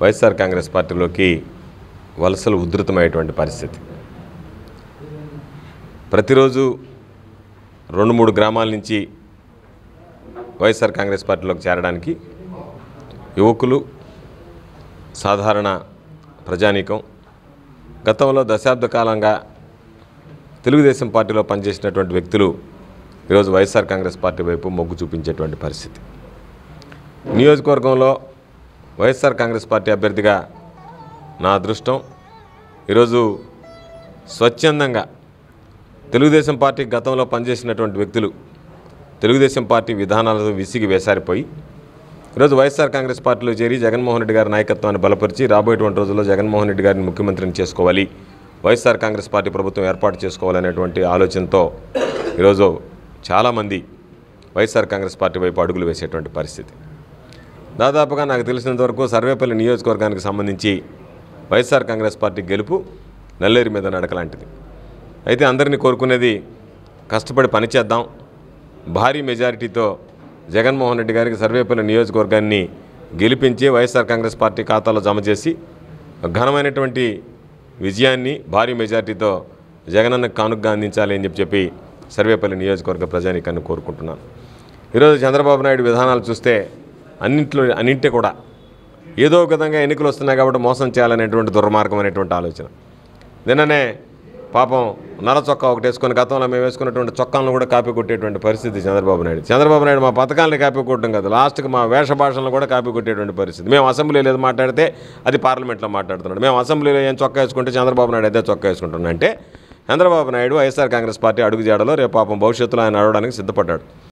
వైఎస్ఆర్ కాంగ్రెస్ పార్టీలోకి వలసలు ఉధృతమయ్యేటువంటి పరిస్థితి. ప్రతిరోజు రెండు మూడు గ్రామాల నుంచి వైఎస్ఆర్ కాంగ్రెస్ పార్టీలోకి చేరడానికి యువకులు సాధారణ ప్రజానీకం గతంలో దశాబ్ద కాలంగా తెలుగుదేశం పార్టీలో పనిచేసినటువంటి వ్యక్తులు ఈరోజు వైఎస్ఆర్ కాంగ్రెస్ పార్టీ వైపు మొగ్గు చూపించేటువంటి పరిస్థితి. నియోజకవర్గంలో వైఎస్ఆర్ కాంగ్రెస్ పార్టీ అభ్యర్థిగా నా అదృష్టం. ఈరోజు స్వచ్ఛందంగా తెలుగుదేశం పార్టీ గతంలో పనిచేసినటువంటి వ్యక్తులు తెలుగుదేశం పార్టీ విధానాలతో విసిగి వేసారిపోయి ఈరోజు వైఎస్ఆర్ కాంగ్రెస్ పార్టీలో చేరి జగన్మోహన్ రెడ్డి గారి నాయకత్వాన్ని బలపరిచి రాబోయేటువంటి రోజుల్లో జగన్మోహన్ రెడ్డి గారిని ముఖ్యమంత్రిని చేసుకోవాలి. వైఎస్ఆర్ కాంగ్రెస్ పార్టీ ప్రభుత్వం ఏర్పాటు చేసుకోవాలనేటువంటి ఆలోచనతో ఈరోజు చాలామంది వైఎస్ఆర్ కాంగ్రెస్ పార్టీ వైపు అడుగులు వేసేటువంటి పరిస్థితి. దాదాపుగా నాకు తెలిసినంత వరకు సర్వేపల్లి నియోజకవర్గానికి సంబంధించి వైఎస్ఆర్ కాంగ్రెస్ పార్టీ గెలుపు నల్లేరు మీద నడకలాంటిది అయితే అందరినీ కోరుకునేది కష్టపడి పనిచేద్దాం భారీ మెజారిటీతో జగన్మోహన్ రెడ్డి గారికి సర్వేపల్లి నియోజకవర్గాన్ని గెలిపించి వైఎస్ఆర్ కాంగ్రెస్ పార్టీ ఖాతాలో జమ చేసి ఘనమైనటువంటి విజయాన్ని భారీ మెజారిటీతో జగనన్న కానుకగా అందించాలి అని చెప్పి చెప్పి సర్వేపల్లి నియోజకవర్గ ప్రజానీకాన్ని కోరుకుంటున్నాను. ఈరోజు చంద్రబాబు నాయుడు విధానాలు చూస్తే అన్నింటిలో అన్నింటి కూడా. ఏదో ఒక విధంగా ఎన్నికలు వస్తున్నాయి కాబట్టి మోసం చేయాలనేటువంటి దుర్మార్గం అనేటువంటి ఆలోచన. నిన్ననే పాపం నల్ల చొక్కా ఒకటి వేసుకుని గతంలో మేము వేసుకున్నటువంటి చొక్కాలను కూడా కాపీ కొట్టేటువంటి పరిస్థితి చంద్రబాబు నాయుడు. చంద్రబాబు నాయుడు మా పథకాలని కాపీ కొట్టడం కాదు లాస్ట్కి మా వేష భాషలను కూడా కాపీ కొట్టేటువంటి పరిస్థితి. మేము అసెంబ్లీలో ఏది మాట్లాడితే అది పార్లమెంట్లో మాట్లాడుతున్నాడు. మేము అసెంబ్లీలో ఏం చొక్కా వేసుకుంటే చంద్రబాబు నాయుడు అదే చొక్కా వేసుకుంటున్నాం అంటే Chandrababu Naidu YSR Congress party అడుగుజాడలో రేపు పాపం భవిష్యత్తులో ఆయన అడవడానికి సిద్ధపడ్డాడు.